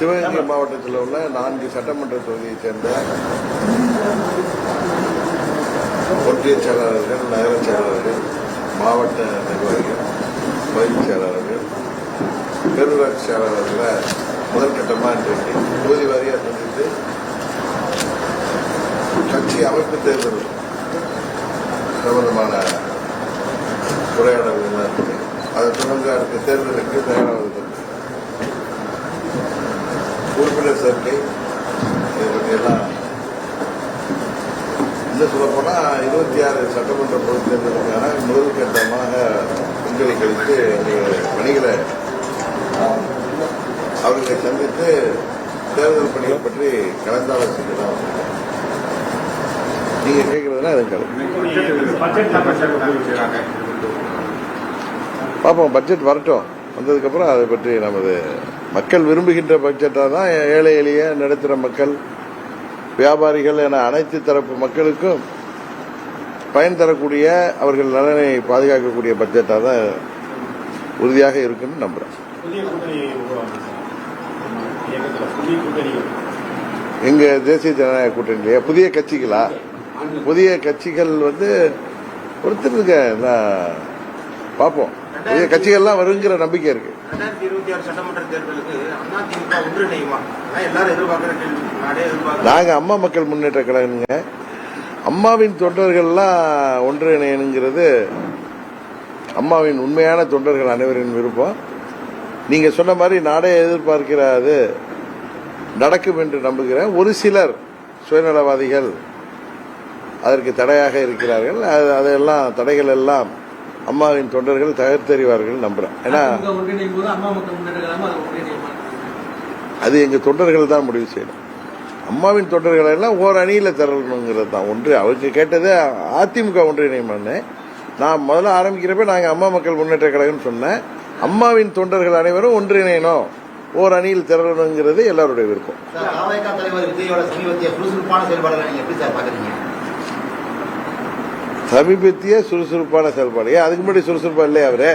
சிவகங்கை மாவட்டத்தில் உள்ள நான்கு சட்டமன்ற தொகுதியைச் சேர்ந்த ஒன்றிய செயலாளர்கள் நகர செயலாளர்கள் மாவட்ட நிர்வாகிகள் பகுதி செயலாளர்கள் பேரூராட்சி செயலாளர்களை முதற்கட்டமாக இன்றைக்கு தொகுதி வாரியாக சந்தித்து கட்சி அமைப்பு தேர்தல் சம்பந்தமான உரையாடல்கள் அதை தொடர்ந்து அடுத்த தேர்தலுக்கு தயாராக சேர்க்கை இதை பற்றியெல்லாம் இன்னும் சொல்லப்போனால் இருபத்தி ஆறு சட்டமன்ற பொதுத் தேர்தலுக்கான முதல் கட்டமாக முன்களை கழித்து பணிகளை அவர்களை சந்தித்து தேர்தல் பணிகள் பற்றி கலந்தாலோசிக்கலாம். நீங்க கேட்கறதுனா அது பார்ப்போம் பட்ஜெட் வரட்டும். வந்ததுக்கப்புறம் அதை பற்றி நமது மக்கள் விரும்புகின்ற பட்ஜெட்டாக தான் ஏழை எளிய நடுத்தர மக்கள் வியாபாரிகள் என அனைத்து தரப்பு மக்களுக்கும் பயன் தரக்கூடிய அவர்கள் நலனை பாதுகாக்கக்கூடிய பட்ஜெட்டாக தான் உறுதியாக இருக்குன்னு நம்புறேன். புதிய கூட்டணி உருவாகுது சார். இயக்கத்துல புதிய கூட்டணி எங்க தேசிய ஜனநாயக கூட்டணியிலேயே புதிய கட்சிகளா? புதிய கட்சிகள் வந்து ஒருத்தருங்க பார்ப்போம். புதிய கட்சிகள்லாம் வருங்கிற நம்பிக்கை இருக்கு. நாங்க அம்மா மக்கள் முன்னேற்ற கழகங்க அம்மாவின் தொண்டர்கள்லாம் ஒன்றிணையணுங்கிறது அம்மாவின் உண்மையான தொண்டர்கள் அனைவரின் விருப்பம். நீங்க சொன்ன மாதிரி நாடே எதிர்பார்க்கிறாது நடக்கும் என்று நம்புகிறேன். ஒரு சிலர் சுயநலவாதிகள் அதற்கு தடையாக இருக்கிறார்கள். அது- அதெல்லாம் தடைகள் எல்லாம் அம்மாவின் தொண்டர்கள் தகர்த்தெறிவார்கள் நம்புறேன் ஏன்னா அது எங்க தொண்டர்கள் தான் முடிவு செய்யணும். அம்மாவின் தொண்டர்களை எல்லாம் ஓர் அணியில திரளணுங்கிறது தான். ஒன்று அவங்க கேட்டது அதிமுக ஒன்றிணையமான்னு நான் முதல்ல ஆரம்பிக்கிறப்ப நாங்க அம்மா மக்கள் முன்னேற்ற கழகம்னு சொன்னேன். அம்மாவின் தொண்டர்கள் அனைவரும் ஒன்றிணையணும். ஓர் அணியில் திரளணுங்கிறது எல்லாருடைய விருப்பம் சார் தாவேகா தலைவர் விஜயோட சமீபத்திய சுறுசுறுப்பான செயல்பாடு. ஏன் அதுக்கு முன்னாடி சுறுசுறுப்பா இல்லையா அவரு?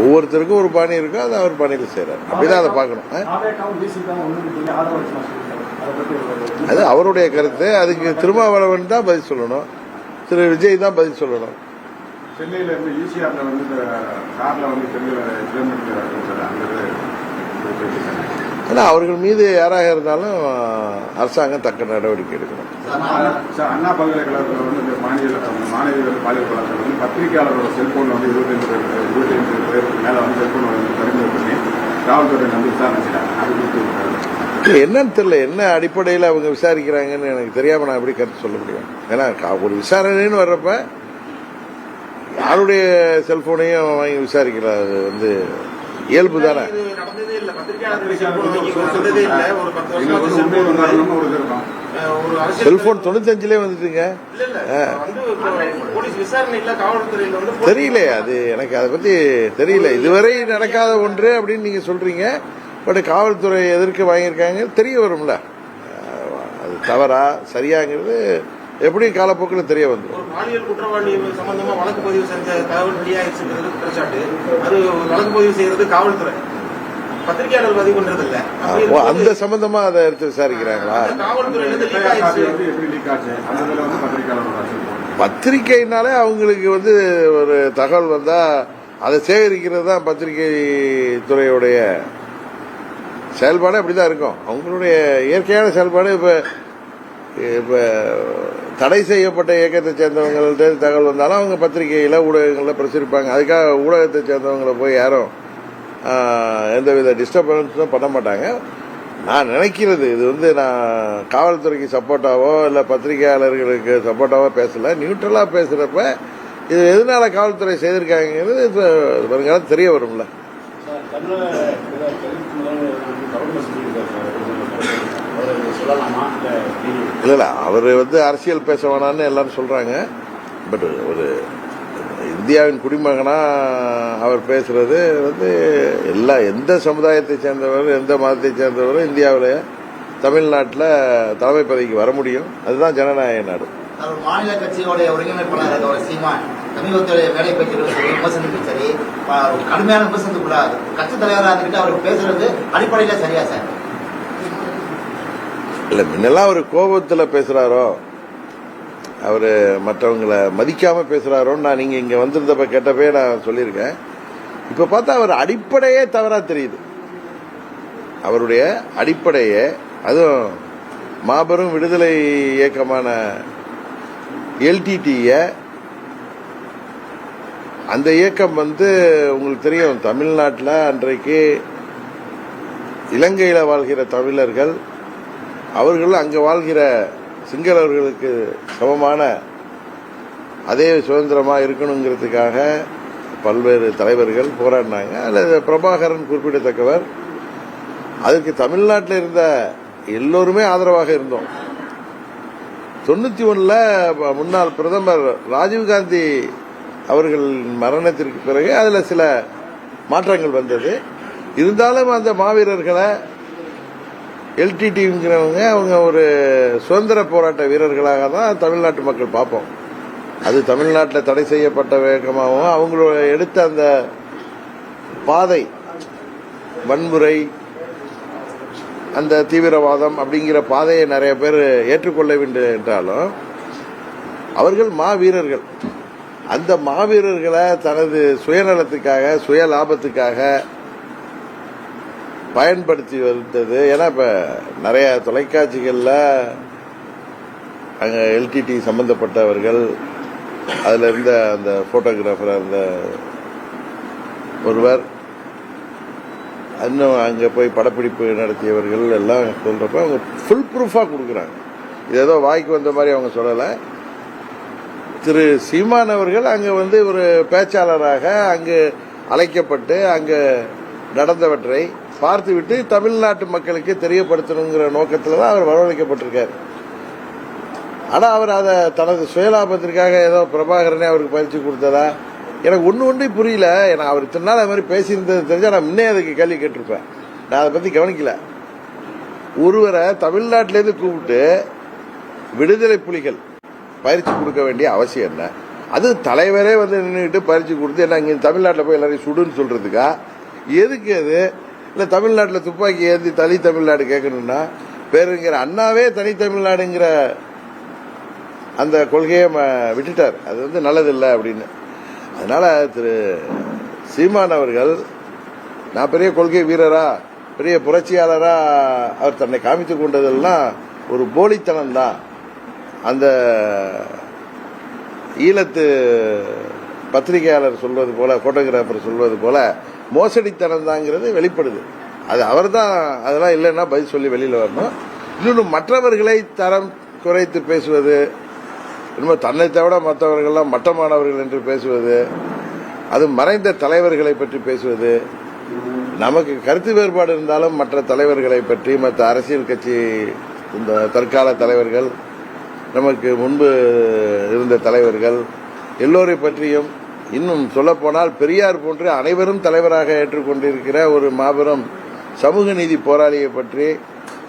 ஒவ்வொருத்தருக்கும் ஒரு பாணி இருக்கும் அதை அவர் பாணியில் செய்யறாரு அப்படிதான் அதை பார்க்கணும். அதை அவருடைய கருத்து. அதுக்கு திருமாவளவன் தான் பதில் சொல்லணும். திரு. விஜய் தான் பதில் சொல்லணும். சென்னையில இருந்து ஈசிஆர்ல வந்து கார்ல வந்து சென்னையில கிலோமீட்டர் ஏன்னா அவர்கள் மீது யாராக இருந்தாலும் அரசாங்கம் தக்க நடவடிக்கை எடுக்கணும். அண்ணா பல்கலைக்கழகத்தில் வந்து மாநில மாணவிகள் பாலியல் பத்திரிகையாளரோட செல்போன்ல வந்து இருபத்தைந்து இருபத்தைந்து பேருக்கு மேல வந்து செல்போன் வந்து பண்ணி காவல்துறை வந்து விசாரணை செய்யறாங்க அது குறித்து என்னன்னு தெரியல. என்ன அடிப்படையில் அவங்க விசாரிக்கிறாங்கன்னு எனக்கு தெரியாம நான் எப்படி கருத்து சொல்ல முடியும்? ஏன்னா ஒரு விசாரணைன்னு வர்றப்ப யாருடைய செல்போனையும் வாங்கி விசாரிக்கிறது வந்து இயல்பு தானே? செல்போன் தொண்ணூத்தஞ்சுலே வந்துட்டுங்க. இல்ல இல்ல. வந்து இப்போ போலீஸ் விசாரணையில காவல்துறையில வந்து போலீஸ் தெரியல அது. எனக்கு அதை பத்தி தெரியல. இதுவரை நடக்காத ஒன்று அப்படின்னு நீங்க சொல்றீங்க. பட் காவல்துறை எதற்கு வாங்கியிருக்காங்க. தெரிய வரும்ல. அது தவறா சரியாங்கிறது எப்படியும் காலப்போக்கில் தெரிய ஒரு பாலியல் குற்றவாளி சம்பந்தமா வழக்கு பதிவு செஞ்ச தகவல் குற்றச்சாட்டு. அது வழக்கு பதிவு செய்யறது காவல்துறை. பத்திரிகையாளர் பதிவு பண்றது இல்ல அப்படி அப்போ அந்த சம்பந்தமா அதை எடுத்து விசாரிக்கிறாங்களா? வந்து எப்படி வந்து பத்திரிக்கைனாலே அவங்களுக்கு வந்து ஒரு தகவல் வந்தா அதை சேகரிக்கிறது தான் பத்திரிகை துறையுடைய செயல்பாடு அப்படிதான் இருக்கும். அவங்களுடைய இயற்கையான செயல்பாடு இப்ப இப்போ தடை செய்யப்பட்ட இயக்கத்தை சேர்ந்தவங்கள்ட்ட தகவல் வந்தாலும் அவங்க பத்திரிகையில் ஊடகங்களில் பிரசுரிப்பாங்க. அதுக்காக ஊடகத்தை சேர்ந்தவங்களை போய் யாரும் எந்தவித டிஸ்டர்பன்ஸும் பண்ண மாட்டாங்க. நான் நினைக்கிறது இது வந்து நான் காவல்துறைக்கு சப்போர்ட்டாவோ இல்லை பத்திரிகையாளர்களுக்கு சப்போர்ட்டாவோ பேசலை. நியூட்ரலாக பேசுகிறப்ப இது எதனால காவல்துறை செய்திருக்காங்கிறது வருங்காலம் தெரிய வரும்ல சார் தமிழக தெலுங்கு முதல்வர் வந்து கவர்மெண்ட் சொல்லியிருக்காரு சார் அவர் சொல்லலாமா இல்ல அவர் வந்து அரசியல் பேச வேணாம்னு எல்லாரும் சொல்றாங்க. பட் ஒரு இந்தியாவின் குடிமகனா அவர் பேசுறது வந்து எல்லா எந்த சமுதாயத்தை சேர்ந்தவர் எந்த மதத்தை சேர்ந்தவரும் இந்தியாவில் தமிழ்நாட்டில் தலைமை பதவிக்கு வர முடியும். அதுதான் ஜனநாயக நாடு. அவர் மாநில கட்சியோடைய ஒருங்கிணைப்பாளர் அவர் சீமான். சமீபத்துடைய மேடை பேச்சுகளும் சரி கடுமையான விமர்சனத்துக்குள்ளாது கட்சி தலைவராக இருந்துட்டு அவர் பேசுறது அடிப்படையில சரியா சார்? இல்ல முன்னெல்லாம் அவர் கோபத்துல பேசுறாரோ? அவரு மற்றவங்களை மதிக்காம பேசுறாரோன்னு நான் நீங்க இங்க வந்திருந்தப்ப கேட்டப்பே நான் சொல்லியிருக்கேன். இப்ப பார்த்தா அவர் அடிப்படையே தவறா தெரியுது. அவருடைய அடிப்படையே அதுவும் மாபெரும் விடுதலை இயக்கமான எல்டிடிய அந்த இயக்கம் வந்து உங்களுக்கு தெரியும் தமிழ்நாட்டில் அன்றைக்கு இலங்கையில் வாழ்கிற தமிழர்கள் அவர்கள் அங்கே வாழ்கிற சிங்களவர்களுக்கு சமமான அதே சுதந்திரமாக இருக்கணுங்கிறதுக்காக பல்வேறு தலைவர்கள் போராடினாங்க. அதில் பிரபாகரன் குறிப்பிடத்தக்கவர். அதுக்கு தமிழ்நாட்டில் இருந்த எல்லோருமே ஆதரவாக இருந்தோம். தொண்ணூத்தி ஒன்றில் முன்னாள் பிரதமர் ராஜீவ்காந்தி அவர்கள் மரணத்திற்கு பிறகு அதில் சில மாற்றங்கள் வந்தது. இருந்தாலும் அந்த மாவீரர்களை எல்டிடிங்கிறவங்க அவங்க ஒரு சுதந்திர போராட்ட வீரர்களாக தான் தமிழ்நாட்டு மக்கள் பார்ப்போம். அது தமிழ்நாட்டில் தடை செய்யப்பட்ட வேகமாகவும் அவங்களோட எடுத்த அந்த பாதை வன்முறை அந்த தீவிரவாதம் அப்படிங்கிற பாதையை நிறைய பேர் ஏற்றுக்கொள்ள வேண்டும் என்றாலும் அவர்கள் மாவீரர்கள். அந்த மாவீரர்களை தனது சுயநலத்துக்காக சுய லாபத்துக்காக பயன்படுத்தி வந்தது. ஏன்னா இப்போ நிறைய தொலைக்காட்சிகளில் அங்கே எல்டிடி சம்பந்தப்பட்டவர்கள் அதில் இருந்த அந்த ஃபோட்டோகிராஃபராக அந்த ஒருவர் இன்னும் அங்கே போய் படப்பிடிப்பு நடத்தியவர்கள் எல்லாம் சொல்கிறப்ப அவங்க ஃபுல் ப்ரூஃபாக கொடுக்குறாங்க. இது ஏதோ வாய்க்கு வந்த மாதிரி அவங்க சொல்லலை. திரு சீமான் அவர்கள் அங்கே வந்து ஒரு பேச்சாளராக அங்கு அழைக்கப்பட்டு அங்கு நடந்தவற்றை பார்த்துவிட்டு தமிழ்நாட்டு மக்களுக்கு தெரியப்படுத்தணுங்கிற நோக்கத்தில் தான் அவர் வரவழைக்கப்பட்டிருக்கார். ஆனால் அவர் அதை தனது சுயலாபத்திற்காக ஏதோ பிரபாகரனே அவருக்கு பயிற்சி கொடுத்ததா? எனக்கு ஒன்று ஒன்றே புரியல. நான் அவர் இத்தனை நாள் அது மாதிரி பேசியிருந்தது தெரிஞ்சால் நான் முன்னே அதுக்கு கேள்வி கேட்டிருப்பேன். நான் அதை பற்றி கவனிக்கல. ஒருவரை தமிழ்நாட்டிலேருந்து கூப்பிட்டு விடுதலை புலிகள் பயிற்சி கொடுக்க வேண்டிய அவசியம் என்ன? அது தலைவரே வந்து நின்றுட்டு பயிற்சி கொடுத்து என்ன இங்கே தமிழ்நாட்டில் போய் எல்லாரையும் சுடுன்னு சொல்கிறதுக்கா எதுக்கு அது? இல்லை தமிழ்நாட்டில் துப்பாக்கி ஏந்தி தனி தமிழ்நாடு கேட்கணும்னா பேருங்கிற அண்ணாவே தனி தமிழ்நாடுங்கிற அந்த கொள்கையை ம- விட்டுட்டார். அது வந்து நல்லதில்லை அப்படின்னு. அதனால திரு சீமான் அவர்கள் நான் பெரிய கொள்கை வீரரா பெரிய புரட்சியாளரா அவர் தன்னை காமித்துக் கொண்டதெல்லாம் ஒரு போலித்தனம் தான். அந்த ஈழத்து பத்திரிகையாளர் சொல்வது போல போட்டோகிராஃபர் சொல்வது போல மோசடித்தனம் தாங்கிறது வெளிப்படுது. அது அவர் தான் அதெல்லாம் இல்லைன்னா பதில் சொல்லி வெளியில் வரணும். இன்னொன்று மற்றவர்களை தரம் குறைத்து பேசுவது இன்னும் தன்னை தவிர மற்றவர்கள்லாம் மட்டமானவர்கள் என்று பேசுவது அது மறைந்த தலைவர்களை பற்றி பேசுவது நமக்கு கருத்து வேறுபாடு இருந்தாலும் மற்ற தலைவர்களை பற்றி மற்ற அரசியல் கட்சி இந்த தற்கால தலைவர்கள் நமக்கு முன்பு இருந்த தலைவர்கள் எல்லோரை பற்றியும் இன்னும் சொல்லப்போனால் பெரியார் போன்று அனைவரும் தலைவராக ஏற்றுக்கொண்டிருக்கிற ஒரு மாபெரும் சமூக நீதி போராளியை பற்றி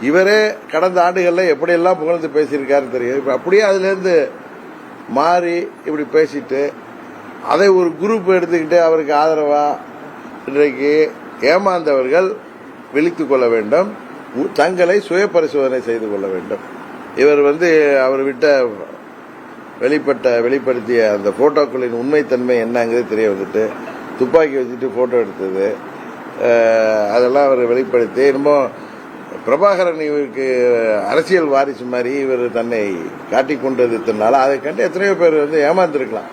இவரே கடந்த ஆண்டுகளில் எப்படியெல்லாம் புகழ்ந்து பேசியிருக்காரு தெரியும். இப்போ அப்படியே அதுலேருந்து மாறி இப்படி பேசிட்டு அதை ஒரு குரூப் எடுத்துக்கிட்டு அவருக்கு ஆதரவாக இன்றைக்கு ஏமாந்தவர்கள் விழித்து கொள்ள வேண்டும். தங்களை சுய பரிசோதனை செய்து கொள்ள வேண்டும். இவர் வந்து அவர் விட்ட வெளிப்பட்ட வெளிப்படுத்திய அந்த போட்டோக்களின் உண்மைத்தன்மை என்னங்கிறது தெரிய வந்துட்டு துப்பாக்கி வச்சுட்டு போட்டோ எடுத்தது. அதெல்லாம் அவர் வெளிப்படுத்தி இன்னமும் பிரபாகரன் இவருக்கு அரசியல் வாரிசு மாதிரி இவர் தன்னை காட்டிக் கொண்டது இத்தனால அதை கண்டு எத்தனையோ பேர் வந்து ஏமாந்துருக்கலாம்.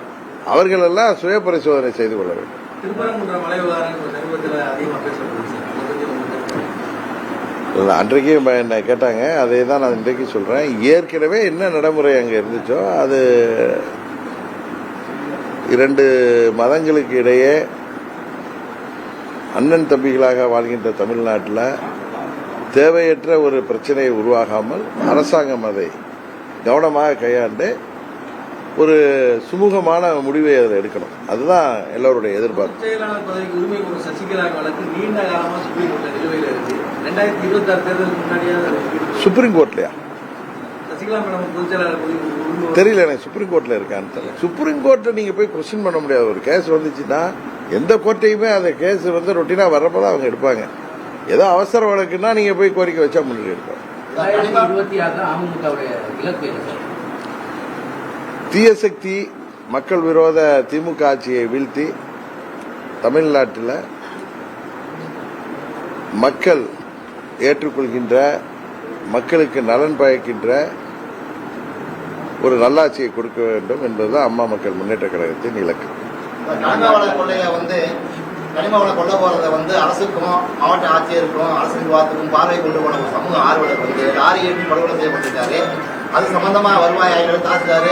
அவர்களெல்லாம் சுய பரிசோதனை செய்து கொள்ள வேண்டும் திருப்பரங்குன்ற மலை விவகாரம் இப்ப சமீபத்தில் அதிகமாக பேசப்படுது சார் அதை பத்தி உங்களுக்கு கருத்து? இல்ல, அன்றைக்கு என்னை கேட்டாங்க. அதே தான் நான் இன்றைக்கு சொல்கிறேன் ஏற்கனவே என்ன நடைமுறை அங்கே இருந்துச்சோ அது இரண்டு மதங்களுக்கு இடையே அண்ணன் தம்பிகளாக வாழ்கின்ற தமிழ்நாட்டில் தேவையற்ற ஒரு பிரச்சனையை உருவாகாமல் அரசாங்கம் அதை கவனமாக கையாண்டு ஒரு சுமூகமான முடிவை அதில் எடுக்கணும். அதுதான் எல்லோருடைய எதிர்பார்ப்பு. செயலாளர் பதவிக்கு உரிமை கோரும் சசிகலா வழக்கு நீண்ட காலமா சுப்ரீம் கோர்ட்ல நிலுவையில் இருக்கு ரெண்டாயிரத்தி இருபத்தி ஆறு தேர்தலுக்கு ஒதுக்கீடு சுப்ரீம் கோர்ட்லயா? சசிகலா நம்ம பொதுச் செயலாளர் தெரியல எனக்கு சுப்ரீம் கோர்ட்ல இருக்கான்னு தெரியல. சுப்ரீம் கோர்ட்டை நீங்க போய் கொஸ்டின் பண்ண முடியாது. ஒரு கேஸ் வந்துச்சுன்னா எந்த கோர்ட்டையுமே அந்த கேஸ் வந்து ரொட்டீனா வர்றப்பதான் அவங்க எடுப்பாங்க. ஏதோ அவசர வழக்குன்னா நீங்க போய் கோரிக்கை வச்சா முன்னாடி எடுப்பாங்க ரெண்டாயிரத்தி இருபத்தி ஆறு அமமுகவுடைய இலக்கு தீயசக்தி மக்கள் விரோத திமுக ஆட்சியை வீழ்த்தி தமிழ்நாட்டில் மக்கள் ஏற்றுக்கொள்கின்ற மக்களுக்கு நலன் பயக்கின்ற ஒரு நல்லாட்சியை கொடுக்க வேண்டும் என்பதுதான் அம்மா மக்கள் முன்னேற்ற கழகத்தின் இலக்கு. கனிம வள போறத வந்து அரசுக்கும் மாவட்ட ஆட்சியருக்கும் அரசு நிர்வாகத்துக்கும் பார்வை கொண்டு போன சமூக ஆர்வலர் வந்து லாரி ஏற்றி படுகொலை செய்யப்பட்டிருக்காரு அது சம்பந்தமா வருவாய் ஆய்வாளர் தாசில்தார்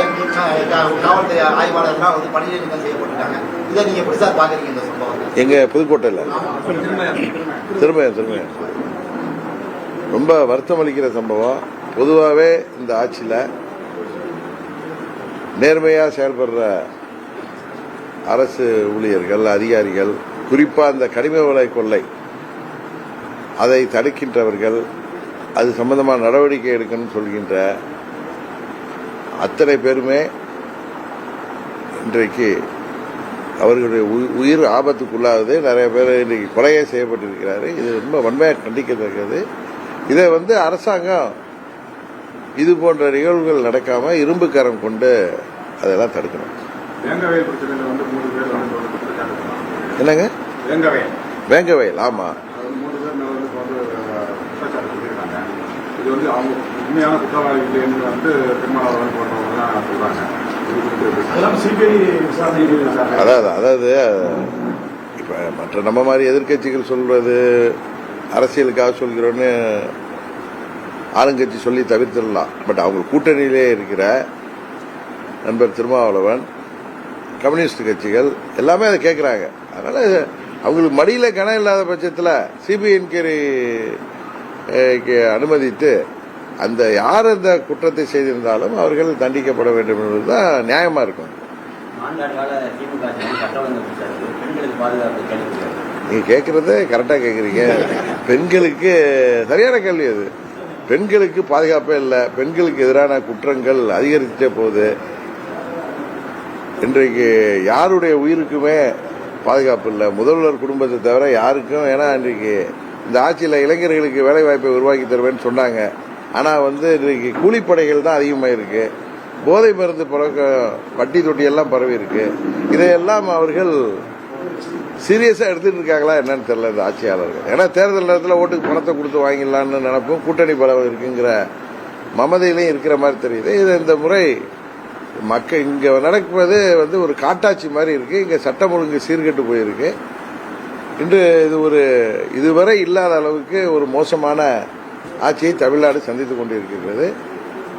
காவல்துறை ஆய்வாளர்லாம் வந்து பணியிட நீக்கம் செய்யப்பட்டிருக்காங்க. இதை நீங்க எப்படி சார் பாக்குறீங்க இந்த சம்பவத்தை எங்க புதுக்கோட்டையில்? திரும்ப திரும்ப ரொம்ப வருத்தம் அளிக்கிற சம்பவம். பொதுவாகவே இந்த ஆட்சியில் நேர்மையாக செயல்படுற அரசு ஊழியர்கள் அதிகாரிகள் குறிப்பாக இந்த கனிம வள கொள்ளை அதை தடுக்கின்றவர்கள் அது சம்பந்தமாக நடவடிக்கை எடுக்கணும்னு சொல்கின்ற அத்தனை பேருமே இன்றைக்கு அவர்களுடைய உயி- உயிர் ஆபத்துக்குள்ளாகுது. நிறைய பேர் இன்னைக்கு கொலையே செய்யப்பட்டிருக்கிறாரு. இது ரொம்ப வன்மையாக கண்டிக்கத்தக்கது. இதை வந்து அரசாங்கம் இது போன்ற நிகழ்வுகள் நடக்காம இரும்பு கரம் கொண்டு அதெல்லாம் தடுக்கணும். வேங்கவேல் பிரச்சனையில வந்து மூணு பேர் வந்து தொடர்ந்து குற்றச்சாட்டு பண்ணாங்க. என்னங்க வேங்கவேல் வேங்கவயல் ஆமா அது வந்து மூணு பேர் மேல வந்து இப்போ வந்து அஹ், குற்றச்சாட்டு சொல்லியிருக்காங்க இது வந்து அவங்க உண்மையான குற்றவாளிகள் என்று வந்து பெருமாள் போன்றவங்க தான் சொல்றாங்க. அதாவது அதாவது இப்ப மற்ற நம்ம மாதிரி எதிர்க்கட்சிகள் சொல்றது அரசியலுக்காக சொல்கிறோன்னு ஆளுங்கட்சி சொல்லி தவிர்த்திடலாம். பட் அவங்க கூட்டணியிலே இருக்கிற நண்பர் திருமாவளவன் கம்யூனிஸ்ட் கட்சிகள் எல்லாமே அதை கேட்குறாங்க அதனால அவங்களுக்கு மடியில கணம் இல்லாத பட்சத்தில் சிபிஐ என்கொயரி அனுமதித்து அந்த யார் அந்த குற்றத்தை செய்திருந்தாலும் அவர்கள் தண்டிக்கப்பட வேண்டும் என்பதுதான் நியாயமா இருக்கும். நீங்க கேட்கறது கரெக்டா கேக்குறீங்க. பெண்களுக்கு சரியான கேள்வி அது. பெண்களுக்கு பாதுகாப்பே இல்லை. பெண்களுக்கு எதிரான குற்றங்கள் அதிகரிச்சே போகுது இன்றைக்கு யாருடைய உயிருக்குமே பாதுகாப்பு இல்லை. முதல்வர் குடும்பத்தை தவிர யாருக்கும் ஏன்னா இன்றைக்கு இந்த ஆட்சியில் இளைஞர்களுக்கு வேலை வாய்ப்பை உருவாக்கி தருவேன்னு சொன்னாங்க. ஆனால் வந்து இன்றைக்கு கூலிப்படைகள் தான் அதிகமாக இருக்கு போதை மருந்து பழக்க வட்டி தொட்டியெல்லாம் பரவி இருக்கு இதையெல்லாம் அவர்கள் சீரியஸாக எடுத்துட்டு இருக்காங்களா என்னன்னு தெரியல இந்த ஆட்சியாளர்கள். ஏன்னா தேர்தல் நேரத்தில் ஓட்டுக்கு பணத்தை கொடுத்து வாங்கிடலாம்னு நினைப்போம். கூட்டணி பலம் இருக்குங்கிற மமதையிலையும் இருக்கிற மாதிரி தெரியுது. இது இந்த முறை மக்கள் இங்கே நடப்பது வந்து ஒரு காட்டாட்சி மாதிரி இருக்கு. இங்கே சட்டம் ஒழுங்கு சீர்கெட்டு போயிருக்கு. இன்று இது ஒரு இதுவரை இல்லாத அளவுக்கு ஒரு மோசமான ஆட்சியை தமிழ்நாடு சந்தித்துக் கொண்டிருக்கிறது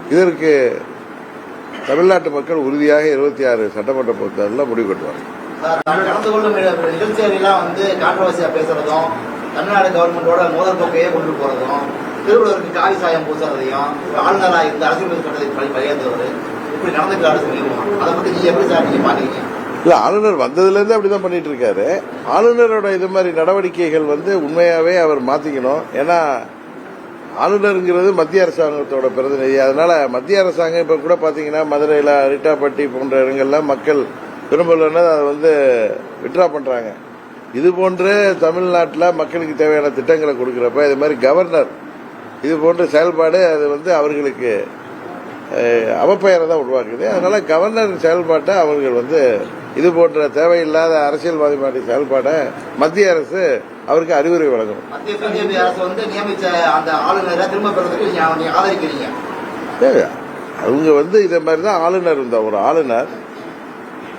இதற்கு தமிழ்நாட்டு மக்கள் உறுதியாக இருபத்தி ஆறு சட்டமன்ற பொறுத்தவரையில் முடிவு கட்டுவாங்க. நடந்து நான் கொள்ளும் நிக- நிகழ்ச்சிகளெல்லாம் வந்து கான்ட்ரவர்சியா பேசுறதும் தமிழ்நாடு கவர்மெண்டோட மோதல் போக்கையே கொண்டு போறதும் திருவள்ளுவருக்கு காவி சாயம் பூசுறதையும் ஆளுநராக ஆளுநரா இந்த அரசியல் சட்டத்தை பழி பழியாந்தவர் இப்படி நடந்துக்கிறாரு சொல்லிடுவோம். அதை பத்தி நீங்க எப்படி சார் நீங்க பாக்குறீங்க? இல்ல ஆளுநர் வந்ததுல இருந்து அப்படிதான் பண்ணிட்டு இருக்காரு. ஆளுநரோட இது மாதிரி நடவடிக்கைகள் வந்து உண்மையாவே அவர் மாத்திக்கணும். ஏன்னா ஆளுநருங்கிறது மத்திய அரசாங்கத்தோட பிரதிநிதி. அதனால மத்திய அரசாங்கம் இப்ப கூட பாத்தீங்கன்னா மதுரையில அரிட்டாப்பட்டி போன்ற இடங்கள்லாம் மக்கள் விரும்பலன்னு அதை வந்து விட்ரா பண்றாங்க. இது போன்று தமிழ்நாட்டில் மக்களுக்கு தேவையான திட்டங்களை கொடுக்குறப்ப இது மாதிரி கவர்னர் இது போன்ற செயல்பாடு அது வந்து அவர்களுக்கு அவப்பெயரை தான் உருவாக்குது. அதனால கவர்னர் செயல்பாட்டை அவர்கள் வந்து இது போன்ற தேவையில்லாத அரசியல்வாதி மாதிரி செயல்பாடை மத்திய அரசு அவருக்கு அறிவுரை வழங்கணும் மத்திய பிஜேபி அரசு வந்து நியமிச்ச அந்த ஆளுநரை திரும்ப பெறதுக்கு ஆதரிக்கிறீங்க. அவங்க வந்து இதை மாதிரி தான் ஆளுநர் இருந்தா ஒரு ஆளுநர்.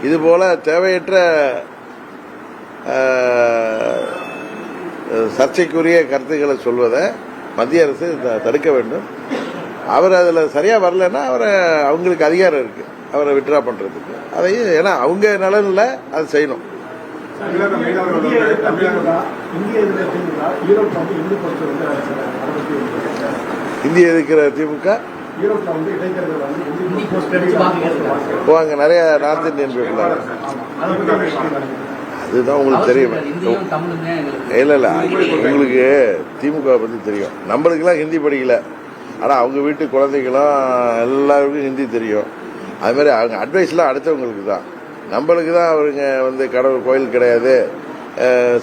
இது போல தேவையற்ற சர்ச்சைக்குரிய கருத்துக்களை சொல்வதை மத்திய அரசு தடுக்க வேண்டும். அவர் அதில் சரியா வரலன்னா அவரை அவங்களுக்கு அதிகாரம் இருக்கு. அவரை விட்ரா பண்ணுறதுக்கு அதையும் ஏன்னா அவங்க நலனில் அதை செய்யணும். இந்திய இருக்கிற திமுக? வாங்க நிறைய நார்த் இந்தியன் பீப்புள் அதுதான் உங்களுக்கு தெரியும். இல்லை இல்லை உங்களுக்கு திமுக பற்றி தெரியும். நம்மளுக்கெல்லாம் ஹிந்தி படிக்கல. ஆனால் அவங்க வீட்டு குழந்தைகளாம் எல்லாருக்கும் ஹிந்தி தெரியும். அது மாதிரி அவங்க அட்வைஸ்லாம் அடுத்தவங்களுக்கு தான் நம்மளுக்கு தான் அவருங்க வந்து கடவுள் கோயில் கிடையாது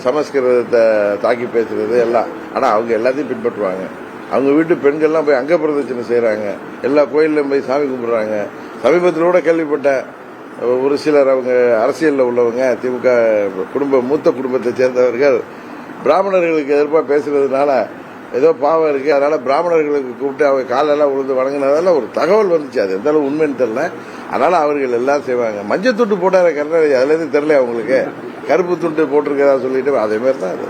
சமஸ்கிருதத்தை தாக்கி பேசுறது எல்லாம். ஆனால் அவங்க எல்லாத்தையும் பின்பற்றுவாங்க. அவங்க வீட்டு பெண்கள்லாம் போய் அங்க பிரதட்சணை செய்கிறாங்க எல்லா கோயில்லையும் போய் சாமி கும்பிட்றாங்க. சமீபத்தில் கூட கேள்விப்பட்டேன். ஒரு சிலர் அவங்க அரசியலில் உள்ளவங்க திமுக குடும்ப மூத்த குடும்பத்தை சேர்ந்தவர்கள் பிராமணர்களுக்கு எதிர்ப்பாக பேசுறதுனால ஏதோ பாவம் இருக்கு அதனால பிராமணர்களுக்கு கூப்பிட்டு அவங்க காலெல்லாம் உழுந்து வணங்கினதால ஒரு தகவல் வந்துச்சு. அது எந்த அளவு உண்மைன்னு தெரியல. அதனால அவர்கள் எல்லாம் செய்வாங்க. மஞ்சள் துண்டு போட்டாரு கருணாநிதி அதுல இருந்து தெரியல அவங்களுக்கு கருப்பு துண்டு போட்டிருக்கதா சொல்லிட்டு அதே மாதிரி தான் அது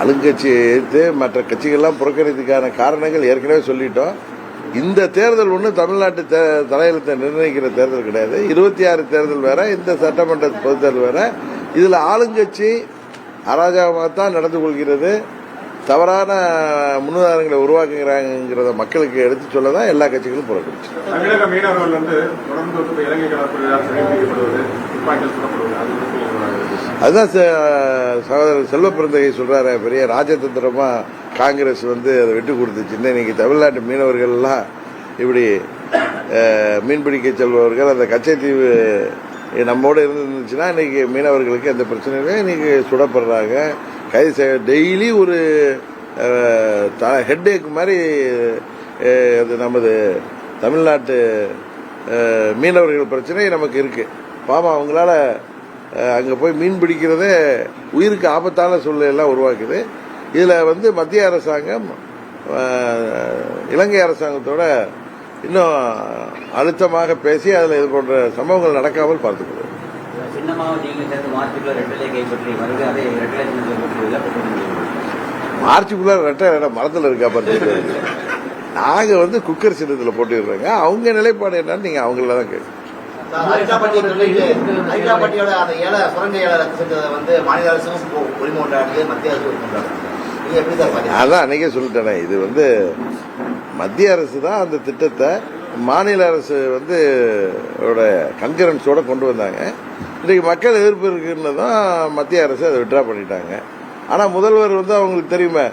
ஆளுங்கட்சி எதிர்த்து மற்ற கட்சிகள்லாம் புறக்கணித்துக்கான காரணங்கள் ஏற்கனவே சொல்லிட்டோம். இந்த தேர்தல் ஒன்று தமிழ்நாட்டு தலையெழுத்தை நிர்ணயிக்கிற தேர்தல் கிடையாது. இருபத்தி ஆறு தேர்தல் வேற இந்த சட்டமன்ற பொதுத்தேர்தல் வேற. இதில் ஆளுங்கட்சி அராஜகமாக தான் நடந்து கொள்கிறது. தவறான முன்னுதாரணங்களை உருவாக்குகிறாங்கிறத மக்களுக்கு எடுத்து சொல்ல தான் எல்லா கட்சிகளும் புறக்கணிச்சு. தமிழக மீனவர்கள் வந்து தொடர்ந்து இலங்கை கடற்படையால் அதுதான் ச- சகோதரர் செல்வ பிறந்தகை சொல்றாரு பெரிய ராஜதந்திரமா காங்கிரஸ் வந்து அதை விட்டு கொடுத்துச்சு. இன்னைக்கு தமிழ்நாட்டு மீனவர்கள் எல்லாம் இப்படி மீன்பிடிக்க செல்பவர்கள் அந்த கச்சைத்தீவு நம்மோட இருந்துச்சுன்னா இன்னைக்கு மீனவர்களுக்கு எந்த பிரச்சனையும் இன்னைக்கு சுடப்படுறாங்க. கைது செய்ய டெய்லி ஒரு ஹெட்டேக் மாதிரி அது நமது தமிழ்நாட்டு மீனவர்கள் பிரச்சனை நமக்கு இருக்கு. பாவம் அவங்களால அங்க போய் மீன் பிடிக்கிறதே உயிருக்கு ஆபத்தான சூழ்நிலையெல்லாம் உருவாக்குது. இதுல வந்து மத்திய அரசாங்கம் இலங்கை அரசாங்கத்தோட இன்னும் அழுத்தமாக பேசி அதுல இது போன்ற சம்பவங்கள் நடக்காமல் சேர்ந்து மார்ச்சுக்குள்ள ரெட்டை மரத்தில் இருக்கா பார்த்து நாங்க வந்து குக்கர் சின்னத்தில் போட்டுடுறோங்க. அவங்க நிலைப்பாடு என்னன்னு நீங்க அவங்கள தான் கேட்கணும். சொல்லிட்டு அந்த சுரங்க ரத்து செஞ்சதை வந்து மாநில அரசும் உரிமை மத்திய அரசு உரிமை கொண்டாடுது அதான் அன்னைக்கே சொல்லிட்டேனே இது வந்து மத்திய அரசு தான் அந்த திட்டத்தை மாநில அரசு வந்து கன்கரன்ஸோட கொண்டு வந்தாங்க. இன்றைக்கு மக்கள் எதிர்ப்பு இருக்குன்னு தான் மத்திய அரசு அதை விட்ரா பண்ணிட்டாங்க. ஆனால் முதல்வர் வந்து அவங்களுக்கு தெரியுமே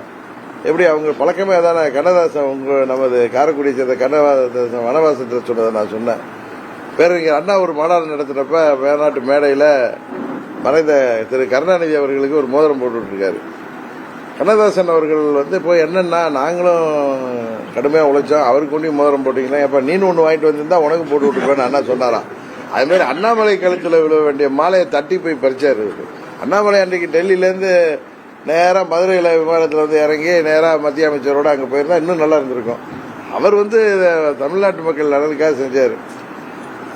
எப்படி அவங்க பழக்கமே அதான கண்ணதாசன் உங்க நமது காரைக்குடியை சேர்ந்த கண்ணதாசன் வனவாசத்தில் சொன்னதை நான் சொன்னேன். பேரறிஞர் அண்ணா ஒரு மாநாடு நடத்தினப்ப மேநாட்டு மேடையில் மறைந்த திரு கருணாநிதி அவர்களுக்கு ஒரு மோதிரம் போட்டு கண்ணதாசன் அவர்கள் வந்து போய் என்னென்னா நாங்களும் கடுமையாக உழைச்சோம். அவருக்கு கொண்டு மோதிரம் போட்டீங்கன்னா எப்போ நீனு ஒன்று வாங்கிட்டு வந்திருந்தா உனக்கு போட்டு விட்டுருப்பேன்னு அண்ணா சொன்னாராம். அதுமாரி அண்ணாமலை கழுத்தில் விழ வேண்டிய மாலையை தட்டி போய் பறிச்சார் அண்ணாமலை அன்றைக்கு டெல்லியிலேருந்து நேராக மதுரையில் விமானத்தில் வந்து இறங்கி நேராக மத்திய அமைச்சரோடு அங்கே போயிருந்தா இன்னும் நல்லா இருந்திருக்கும். அவர் வந்து இதை தமிழ்நாட்டு மக்கள் நலனுக்காக செஞ்சார்.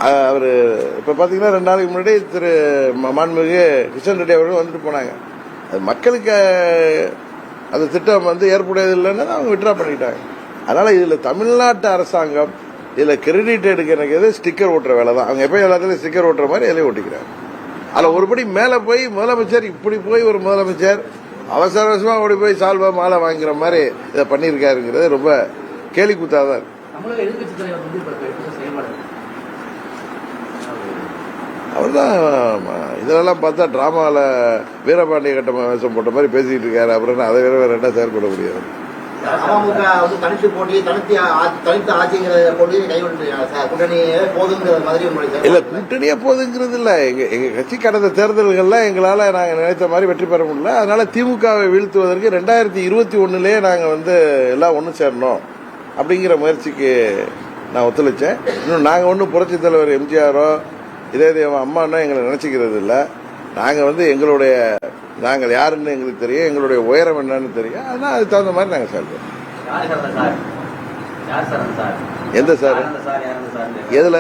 அவர் இப்போ பார்த்தீங்கன்னா ரெண்டு நாளைக்கு முன்னாடி திரு மாண்புமிகு கிஷன் ரெட்டி அவர்கள் வந்துட்டு போனாங்க. அது மக்களுக்கு அந்த திட்டம் வந்து ஏற்புடையது இல்லைன்னு அவங்க விட்ரா பண்ணிட்டாங்க. அதனால இதில் தமிழ்நாட்டு அரசாங்கம் இதில் கிரெடிட் எடுக்கிறது ஸ்டிக்கர் ஓட்டுற வேலை தான். அவங்க எப்போ எல்லாத்துலேயும் ஸ்டிக்கர் ஓட்டுற மாதிரி எதையும் ஓட்டிக்கிறாங்க. அதில் ஒருபடி மேலே போய் முதலமைச்சர் இப்படி போய் ஒரு முதலமைச்சர் அவசர அவசரமாக ஓடி போய் சால்வா மாலை வாங்குற மாதிரி இதை பண்ணியிருக்காருங்கிறது ரொம்ப கேலி கூத்தாக தான் செயல்படுறது அவர்தான் இதெல்லாம் பார்த்தா டிராமாவில் வீரபாண்டிய கட்டம வேஷம் போட்ட மாதிரி பேசிக்கிட்டு இருக்காரு. அப்புறம் அதை வேற வேற என்ன செயல்பட முடியாது அமமுக வந்து தனித்து போட்டி தனித்து ஆ- தனித்து ஆட்சிங்கிற போட்டி கைவிட்டு சார் கூட்டணி போதுங்கிற மாதிரி உங்களுடைய இல்ல. கூட்டணியே போதுங்கிறது இல்ல. எங்க எங்க கட்சி கடந்த தேர்தல்கள்ல எங்களால நாங்க நினைத்த மாதிரி வெற்றி பெற முடியல. அதனால திமுகவை வீழ்த்துவதற்கு ரெண்டாயிரத்தி இருபத்தி ஒண்ணுலயே நாங்க வந்து எல்லாம் ஒண்ணு சேரணும் அப்படிங்கிற முயற்சிக்கு நான் ஒத்துழைச்சேன். இன்னும் நாங்க ஒன்றும் புரட்சி தலைவர் எம்ஜிஆரோ இதே தெய்வம் அம்மானோ எங்களை நினைச்சுக்கிறது இல்ல. நாங்க வந்து எங்களுடைய நாங்கள் யாருன்னு எங்களுக்கு தெரியும் எங்களுடைய உயரம் என்னன்னு தெரியும். அதனால அதுக்கு தகுந்த மாதிரி நாங்க செயல்படுறோம் எந்த சார்? எதுல?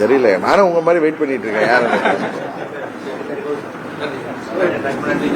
தெரியல. நானும் உங்க மாதிரி வெயிட் பண்ணிட்டு இருக்கேன். நன்றி